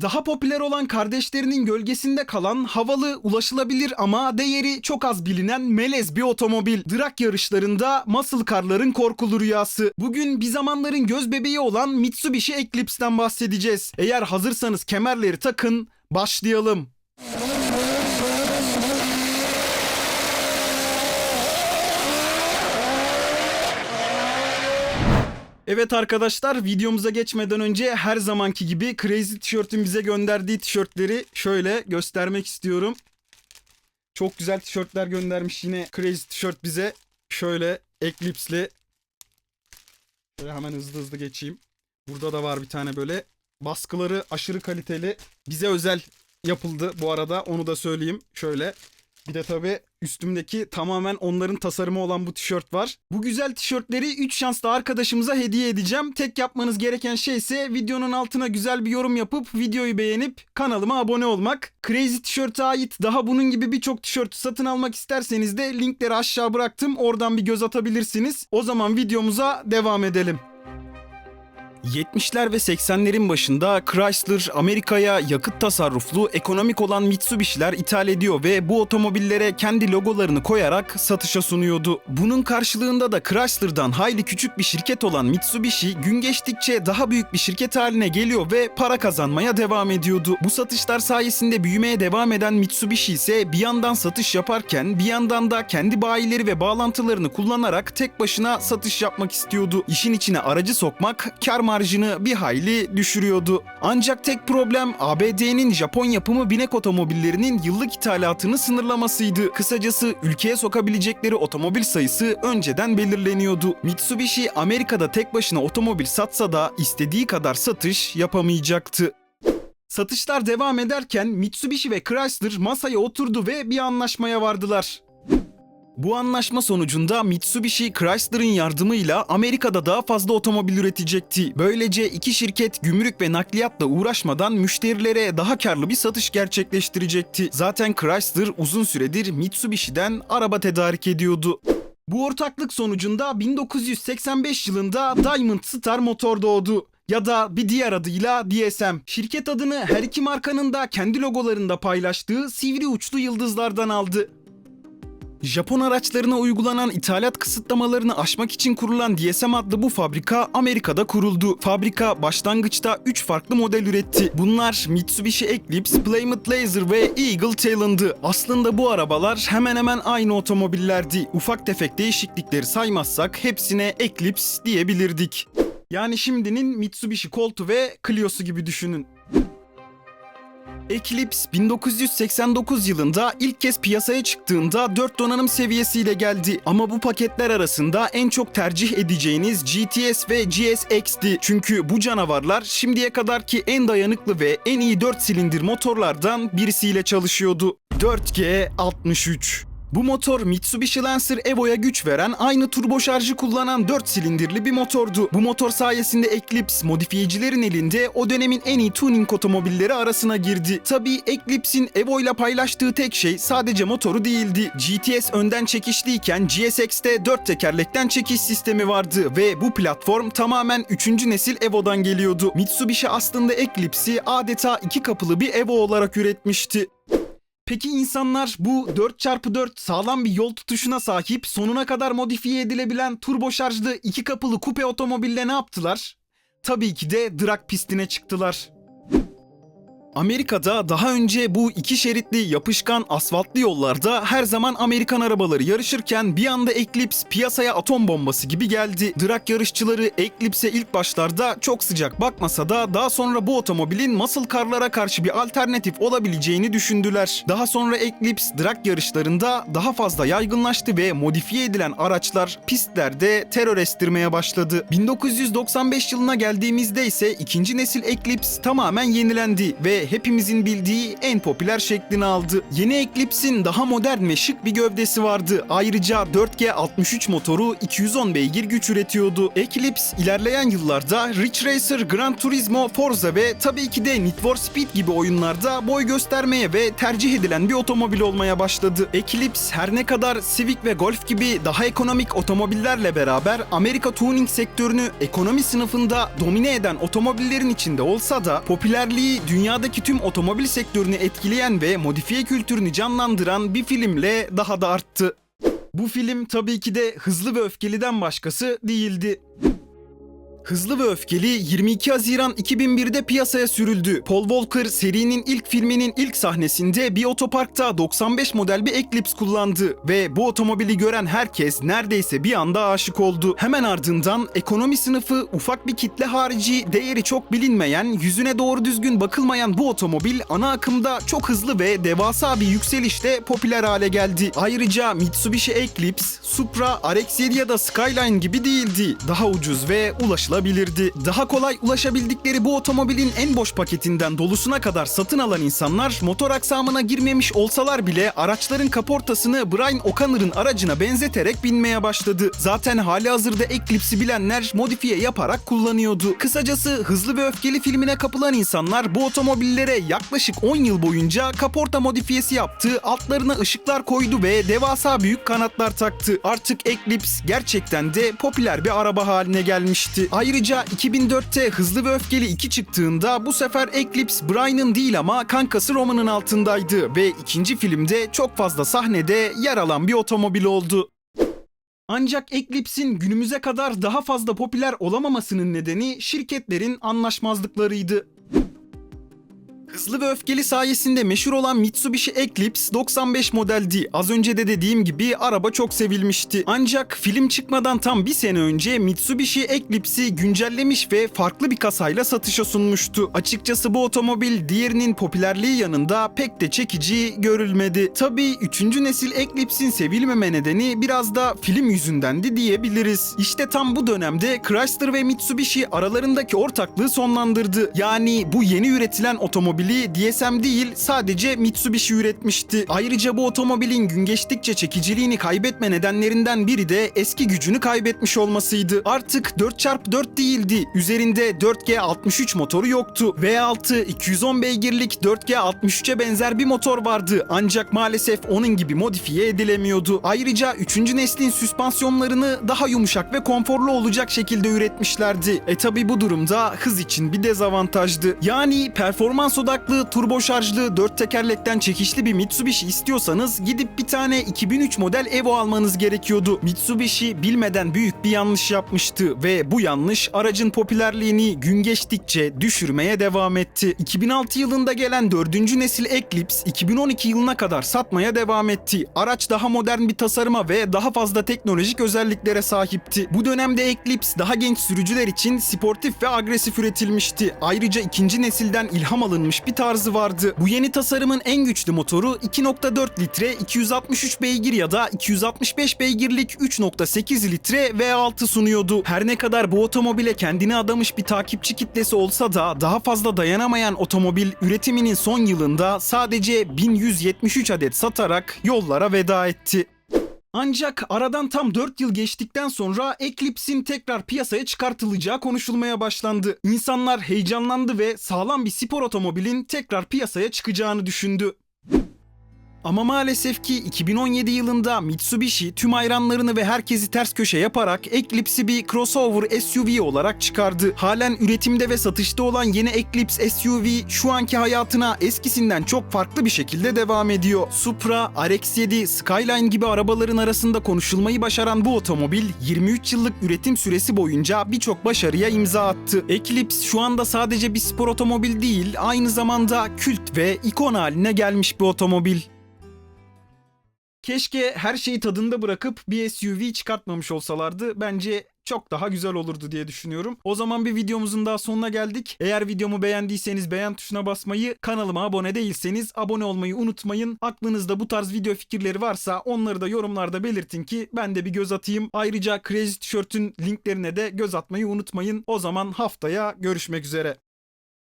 Daha popüler olan kardeşlerinin gölgesinde kalan havalı, ulaşılabilir ama değeri çok az bilinen melez bir otomobil. Drag yarışlarında muscle car'ların korkulu rüyası. Bugün bir zamanların göz bebeği olan Mitsubishi Eclipse'den bahsedeceğiz. Eğer hazırsanız kemerleri takın, başlayalım. Evet arkadaşlar videomuza geçmeden önce her zamanki gibi Crazy Tişört'ün bize gönderdiği tişörtleri şöyle göstermek istiyorum. Çok güzel tişörtler göndermiş yine Crazy Tişört bize. Şöyle Eclipse'li. Şöyle hemen hızlı hızlı geçeyim. Burada da var bir tane böyle. Baskıları aşırı kaliteli. Bize özel yapıldı bu arada onu da söyleyeyim. Şöyle. Bir de tabii üstümdeki tamamen onların tasarımı olan bu tişört var. Bu güzel tişörtleri 3 şanslı arkadaşımıza hediye edeceğim. Tek yapmanız gereken şey ise videonun altına güzel bir yorum yapıp videoyu beğenip kanalıma abone olmak. Crazy Tişört'e ait daha bunun gibi birçok tişörtü satın almak isterseniz de linkleri aşağı bıraktım. Oradan bir göz atabilirsiniz. O zaman videomuza devam edelim. 70'ler ve 80'lerin başında Chrysler Amerika'ya yakıt tasarruflu ekonomik olan Mitsubishi'ler ithal ediyor ve bu otomobillere kendi logolarını koyarak satışa sunuyordu. Bunun karşılığında da Chrysler'dan hayli küçük bir şirket olan Mitsubishi gün geçtikçe daha büyük bir şirket haline geliyor ve para kazanmaya devam ediyordu. Bu satışlar sayesinde büyümeye devam eden Mitsubishi ise bir yandan satış yaparken bir yandan da kendi bayileri ve bağlantılarını kullanarak tek başına satış yapmak istiyordu. İşin içine aracı sokmak kar marjını bir hayli düşürüyordu. Ancak tek problem ABD'nin Japon yapımı binek otomobillerinin yıllık ithalatını sınırlamasıydı. Kısacası ülkeye sokabilecekleri otomobil sayısı önceden belirleniyordu. Mitsubishi Amerika'da tek başına otomobil satsa da istediği kadar satış yapamayacaktı. Satışlar devam ederken Mitsubishi ve Chrysler masaya oturdu ve bir anlaşmaya vardılar. Bu anlaşma sonucunda Mitsubishi Chrysler'ın yardımıyla Amerika'da daha fazla otomobil üretecekti. Böylece iki şirket gümrük ve nakliyatla uğraşmadan müşterilere daha karlı bir satış gerçekleştirecekti. Zaten Chrysler uzun süredir Mitsubishi'den araba tedarik ediyordu. Bu ortaklık sonucunda 1985 yılında Diamond Star motor doğdu ya da bir diğer adıyla DSM. Şirket adını her iki markanın da kendi logolarında paylaştığı sivri uçlu yıldızlardan aldı. Japon araçlarına uygulanan ithalat kısıtlamalarını aşmak için kurulan DSM adlı bu fabrika Amerika'da kuruldu. Fabrika başlangıçta 3 farklı model üretti. Bunlar Mitsubishi Eclipse, Plymouth Laser ve Eagle Talon'dı. Aslında bu arabalar hemen hemen aynı otomobillerdi. Ufak tefek değişiklikleri saymazsak hepsine Eclipse diyebilirdik. Yani şimdinin Mitsubishi Colt'u ve Clio'su gibi düşünün. Eclipse 1989 yılında ilk kez piyasaya çıktığında 4 donanım seviyesiyle geldi. Ama bu paketler arasında en çok tercih edeceğiniz GTS ve GSX'ti. Çünkü bu canavarlar şimdiye kadarki en dayanıklı ve en iyi 4 silindir motorlardan birisiyle çalışıyordu. 4G63 bu motor Mitsubishi Lancer Evo'ya güç veren aynı turbo şarjı kullanan 4 silindirli bir motordu. Bu motor sayesinde Eclipse modifiyecilerin elinde o dönemin en iyi tuning otomobilleri arasına girdi. Tabii Eclipse'in Evo ile paylaştığı tek şey sadece motoru değildi. GTS önden çekişliyken GSX'te 4 tekerlekten çekiş sistemi vardı ve bu platform tamamen 3. nesil Evo'dan geliyordu. Mitsubishi aslında Eclipse'i adeta iki kapılı bir Evo olarak üretmişti. Peki insanlar bu 4x4 sağlam bir yol tutuşuna sahip sonuna kadar modifiye edilebilen turbo şarjlı iki kapılı kupe otomobille ne yaptılar? Tabii ki de drag pistine çıktılar. Amerika'da daha önce bu iki şeritli yapışkan asfaltlı yollarda her zaman Amerikan arabaları yarışırken bir anda Eclipse piyasaya atom bombası gibi geldi. Drag yarışçıları Eclipse'e ilk başlarda çok sıcak bakmasa da daha sonra bu otomobilin muscle car'lara karşı bir alternatif olabileceğini düşündüler. Daha sonra Eclipse drag yarışlarında daha fazla yaygınlaştı ve modifiye edilen araçlar pistlerde terör estirmeye başladı. 1995 yılına geldiğimizde ise ikinci nesil Eclipse tamamen yenilendi ve hepimizin bildiği en popüler şeklini aldı. Yeni Eclipse'in daha modern ve şık bir gövdesi vardı. Ayrıca 4G63 motoru 210 beygir güç üretiyordu. Eclipse ilerleyen yıllarda Ridge Racer, Gran Turismo, Forza ve tabii ki de Need for Speed gibi oyunlarda boy göstermeye ve tercih edilen bir otomobil olmaya başladı. Eclipse her ne kadar Civic ve Golf gibi daha ekonomik otomobillerle beraber Amerika tuning sektörünü ekonomi sınıfında domine eden otomobillerin içinde olsa da popülerliği dünyadaki dünyadaki tüm otomobil sektörünü etkileyen ve modifiye kültürünü canlandıran bir filmle daha da arttı. Bu film tabii ki de Hızlı ve Öfkeli'den başkası değildi. Hızlı ve Öfkeli 22 Haziran 2001'de piyasaya sürüldü. Paul Walker serinin ilk filminin ilk sahnesinde bir otoparkta 95 model bir Eclipse kullandı ve bu otomobili gören herkes neredeyse bir anda aşık oldu. Hemen ardından ekonomi sınıfı ufak bir kitle harici değeri çok bilinmeyen, yüzüne doğru düzgün bakılmayan bu otomobil ana akımda çok hızlı ve devasa bir yükselişle popüler hale geldi. Ayrıca Mitsubishi Eclipse, Supra, RX-7 ya da Skyline gibi değildi. Daha ucuz ve ulaşılabilirdi. Daha kolay ulaşabildikleri bu otomobilin en boş paketinden dolusuna kadar satın alan insanlar motor aksamına girmemiş olsalar bile araçların kaportasını Brian O'Connor'ın aracına benzeterek binmeye başladı. Zaten hali hazırda Eclipse'i bilenler modifiye yaparak kullanıyordu. Kısacası Hızlı ve Öfkeli filmine kapılan insanlar bu otomobillere yaklaşık 10 yıl boyunca kaporta modifiyesi yaptı, altlarına ışıklar koydu ve devasa büyük kanatlar taktı. Artık Eclipse gerçekten de popüler bir araba haline gelmişti. Ayrıca 2004'te Hızlı ve Öfkeli 2 çıktığında bu sefer Eclipse Brian'ın değil ama kankası Roman'ın altındaydı ve ikinci filmde çok fazla sahnede yer alan bir otomobil oldu. Ancak Eclipse'in günümüze kadar daha fazla popüler olamamasının nedeni şirketlerin anlaşmazlıklarıydı. Hızlı ve öfkeli sayesinde meşhur olan Mitsubishi Eclipse 95 modeldi. Az önce de dediğim gibi araba çok sevilmişti. Ancak film çıkmadan tam bir sene önce Mitsubishi Eclipse'i güncellemiş ve farklı bir kasayla satışa sunmuştu. Açıkçası bu otomobil diğerinin popülerliği yanında pek de çekici görülmedi. Tabii 3. nesil Eclipse'in sevilmeme nedeni biraz da film yüzündendi diyebiliriz. İşte tam bu dönemde Chrysler ve Mitsubishi aralarındaki ortaklığı sonlandırdı. Yani bu yeni üretilen otomobili DSM değil sadece Mitsubishi üretmişti. Ayrıca bu otomobilin gün geçtikçe çekiciliğini kaybetme nedenlerinden biri de eski gücünü kaybetmiş olmasıydı. Artık 4x4 değildi. Üzerinde 4G63 motoru yoktu. V6 210 beygirlik 4G63'e benzer bir motor vardı. Ancak maalesef onun gibi modifiye edilemiyordu. Ayrıca 3. neslin süspansiyonlarını daha yumuşak ve konforlu olacak şekilde üretmişlerdi. E tabi bu durumda hız için bir dezavantajdı. Yani performans odaklı, turbo şarjlı, 4 tekerlekten çekişli bir Mitsubishi istiyorsanız gidip bir tane 2003 model Evo almanız gerekiyordu. Mitsubishi bilmeden büyük bir yanlış yapmıştı ve bu yanlış aracın popülerliğini gün geçtikçe düşürmeye devam etti. 2006 yılında gelen 4. nesil Eclipse 2012 yılına kadar satmaya devam etti. Araç daha modern bir tasarıma ve daha fazla teknolojik özelliklere sahipti. Bu dönemde Eclipse daha genç sürücüler için sportif ve agresif üretilmişti. Ayrıca ikinci nesilden ilham alınmış bir tarzı vardı. Bu yeni tasarımın en güçlü motoru 2.4 litre 263 beygir ya da 265 beygirlik 3.8 litre V6 sunuyordu. Her ne kadar bu otomobile kendini adamış bir takipçi kitlesi olsa da daha fazla dayanamayan otomobil üretiminin son yılında sadece 1173 adet satarak yollara veda etti. Ancak aradan tam 4 yıl geçtikten sonra Eclipse'in tekrar piyasaya çıkartılacağı konuşulmaya başlandı. İnsanlar heyecanlandı ve sağlam bir spor otomobilin tekrar piyasaya çıkacağını düşündü. Ama maalesef ki 2017 yılında Mitsubishi tüm hayranlarını ve herkesi ters köşe yaparak Eclipse'i bir crossover SUV olarak çıkardı. Halen üretimde ve satışta olan yeni Eclipse SUV şu anki hayatına eskisinden çok farklı bir şekilde devam ediyor. Supra, RX-7, Skyline gibi arabaların arasında konuşulmayı başaran bu otomobil 23 yıllık üretim süresi boyunca birçok başarıya imza attı. Eclipse şu anda sadece bir spor otomobil değil, aynı zamanda kült ve ikon haline gelmiş bir otomobil. Keşke her şeyi tadında bırakıp bir SUV çıkartmamış olsalardı. Bence çok daha güzel olurdu diye düşünüyorum. O zaman bir videomuzun daha sonuna geldik. Eğer videomu beğendiyseniz beğen tuşuna basmayı, kanalıma abone değilseniz abone olmayı unutmayın. Aklınızda bu tarz video fikirleri varsa onları da yorumlarda belirtin ki ben de bir göz atayım. Ayrıca Crazy Tişört'ün linklerine de göz atmayı unutmayın. O zaman haftaya görüşmek üzere.